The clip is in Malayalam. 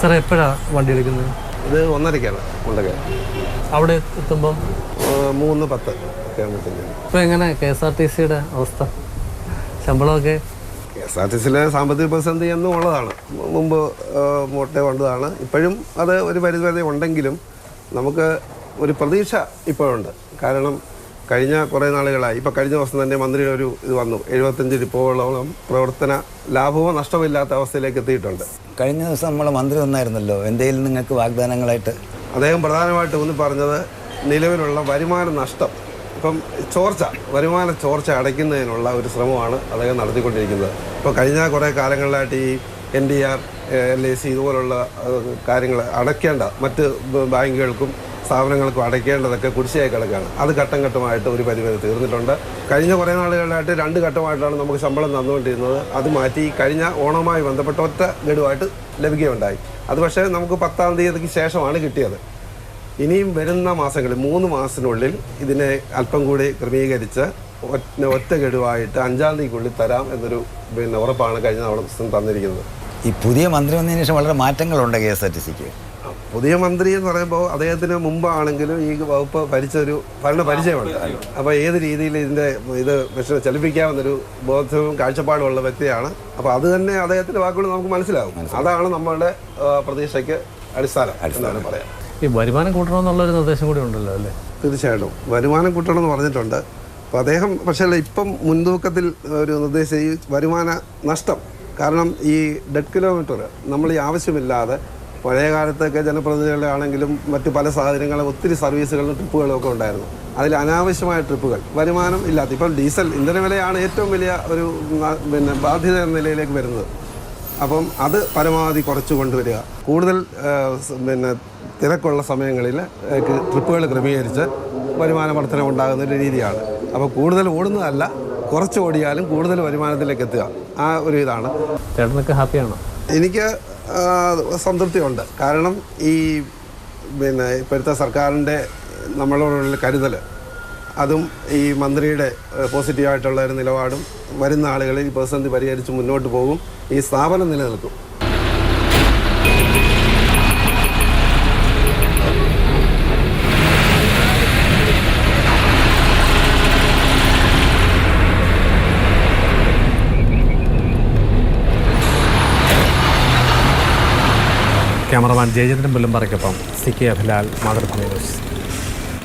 സാറേ എപ്പോഴാണ് വണ്ടി എടുക്കുന്നത്? ഇത് ഒന്നരക്കാണ് കൊണ്ടൊക്കെ. അവിടെ എത്തുമ്പം? മൂന്ന് പത്ത് ഒക്കെ ആകുമ്പോഴത്തേക്കും ഇപ്പോൾ എങ്ങനെ കെ എസ് ആർ ടി സിയുടെ അവസ്ഥ? ശമ്പളമൊക്കെ? കെ എസ് ആർ ടി സിയിലെ സാമ്പത്തിക പ്രതിസന്ധി എന്നും ഉള്ളതാണ്. മുമ്പ് മോട്ടേ കൊണ്ടതാണ്. ഇപ്പോഴും അത് ഒരു പരിധിവരെ ഉണ്ടെങ്കിലും നമുക്ക് ഒരു പ്രതീക്ഷ ഇപ്പോഴുണ്ട്. കാരണം കഴിഞ്ഞ കുറേ നാളുകളായി. ഇപ്പോൾ കഴിഞ്ഞ ദിവസം തന്നെ മന്ത്രിയുടെ ഒരു ഇത് വന്നു. എഴുപത്തഞ്ച് ഡിപ്പോകളോളം പ്രവർത്തന ലാഭമോ നഷ്ടമോ ഇല്ലാത്ത അവസ്ഥയിലേക്ക് എത്തിയിട്ടുണ്ട്. കഴിഞ്ഞ ദിവസം നമ്മളെ മന്ത്രി വന്നായിരുന്നല്ലോ. എന്തെങ്കിലും നിങ്ങൾക്ക് വാഗ്ദാനങ്ങളായിട്ട്? അദ്ദേഹം പ്രധാനമായിട്ട് ഒന്ന് പറഞ്ഞത് നിലവിലുള്ള വരുമാന നഷ്ടം. ഇപ്പം ചോർച്ച വരുമാന ചോർച്ച അടയ്ക്കുന്നതിനുള്ള ഒരു ശ്രമമാണ് അദ്ദേഹം നടത്തിക്കൊണ്ടിരിക്കുന്നത്. ഇപ്പോൾ കഴിഞ്ഞ കുറേ കാലങ്ങളിലായിട്ട് ഈ N D R L I C ഇതുപോലുള്ള കാര്യങ്ങൾ അടയ്ക്കേണ്ട മറ്റ് ബാങ്കുകൾക്കും സ്ഥാപനങ്ങൾക്കും അടയ്ക്കേണ്ടതൊക്കെ കുടിശ്ശിയായി കിടക്കുകയാണ് അത് ഘട്ടം ഘട്ടമായിട്ട് ഒരു പരിമിതി തീർന്നിട്ടുണ്ട്. കഴിഞ്ഞ കുറേ നാളുകളിലായിട്ട് രണ്ട് ഘട്ടമായിട്ടാണ് നമുക്ക് ശമ്പളം തന്നുകൊണ്ടിരുന്നത്. അത് മാറ്റി കഴിഞ്ഞ ഓണവുമായി ബന്ധപ്പെട്ട ഒറ്റ ഗഡുവായിട്ട് ലഭിക്കുകയുണ്ടായി. അത് പക്ഷേ നമുക്ക് പത്താം തീയതിക്ക് ശേഷമാണ് കിട്ടിയത്. ഇനിയും വരുന്ന മാസങ്ങളിൽ മൂന്ന് മാസത്തിനുള്ളിൽ ഇതിനെ അല്പം കൂടി ക്രമീകരിച്ച് ഒറ്റ ഗഡുവായിട്ട് അഞ്ചാം തീയതിക്കുള്ളിൽ തരാം എന്നൊരു പിന്നെ ഉറപ്പാണ് കഴിഞ്ഞ ദിവസം തന്നിരിക്കുന്നത്. ഈ പുതിയ മന്ത്രി വന്നതിന് ശേഷം വളരെ മാറ്റങ്ങളുണ്ട് കെ എസ് ആർ ടി സിക്ക്. പുതിയ മന്ത്രി എന്ന് പറയുമ്പോൾ അദ്ദേഹത്തിന് മുമ്പാണെങ്കിലും ഈ വകുപ്പ് ഭരിച്ചൊരു ഭരണ പരിചയമുണ്ട്. അപ്പോൾ ഏത് രീതിയിൽ ഇതിന്റെ ഇത് പക്ഷേ ചലിപ്പിക്കാമെന്നൊരു ബോധവും കാഴ്ചപ്പാടും ഉള്ള വ്യക്തിയാണ്. അപ്പോൾ അത് തന്നെ അദ്ദേഹത്തിന്റെ വാക്കുകൾ നമുക്ക് മനസ്സിലാകും അതാണ് നമ്മളുടെ പ്രതീക്ഷയ്ക്ക് അടിസ്ഥാനം എന്നാണ് പറയാം. ഈ വരുമാനം കൂട്ടണമെന്നുള്ളൊരു നിർദ്ദേശം കൂടി ഉണ്ടല്ലോ അല്ലേ? തീർച്ചയായിട്ടും. വരുമാനം കൂട്ടണമെന്ന് പറഞ്ഞിട്ടുണ്ട്. അപ്പോൾ അദ്ദേഹം പക്ഷേ ഇപ്പം മുൻതൂക്കത്തിൽ ഒരു നിർദ്ദേശം ഈ വരുമാന നഷ്ടം കാരണം ഈ ഡെഡ് കിലോമീറ്റർ നമ്മൾ ഈ ആവശ്യമില്ലാതെ പഴയ കാലത്തൊക്കെ ജനപ്രതിനിധികളാണെങ്കിലും മറ്റു പല സാഹചര്യങ്ങളും ഒത്തിരി സർവീസുകളും ട്രിപ്പുകളും ഒക്കെ ഉണ്ടായിരുന്നു. അതിൽ അനാവശ്യമായ ട്രിപ്പുകൾ വരുമാനം ഇല്ലാത്ത ഇപ്പം ഡീസൽ ഇന്ധനവിലയാണ് ഏറ്റവും വലിയ ഒരു പിന്നെ ബാധ്യത എന്ന നിലയിലേക്ക് വരുന്നത്. അപ്പം അത് പരമാവധി കുറച്ച് കൊണ്ടുവരിക. കൂടുതൽ പിന്നെ തിരക്കുള്ള സമയങ്ങളിൽ ട്രിപ്പുകൾ ക്രമീകരിച്ച് വരുമാന വർധന ഉണ്ടാകുന്ന ഒരു രീതിയാണ്. അപ്പോൾ കൂടുതൽ ഓടുന്നതല്ല കുറച്ച് ഓടിയാലും കൂടുതൽ വരുമാനത്തിലേക്ക് എത്തുക. ആ ഒരു ഇതാണ്. ചേട്ടനൊക്കെ ഹാപ്പിയാണോ? എനിക്ക് സംതൃപ്തിയുണ്ട്. കാരണം ഈ പിന്നെ ഇപ്പോഴത്തെ സർക്കാരിന്റെ നമ്മളോടുള്ള കരുതൽ അതും ഈ മന്ത്രിയുടെ പോസിറ്റീവായിട്ടുള്ള ഒരു നിലപാടും വരുന്ന ആളുകളിൽ ഈ പ്രതിസന്ധി പരിഹരിച്ച് മുന്നോട്ട് പോകും. ഈ സ്ഥാപനം നിലനിൽക്കും. Cameraman Jayachandran പുല്ലമ്പറയ്ക്കൊപ്പം C K Abhilal Mathrubhumi news.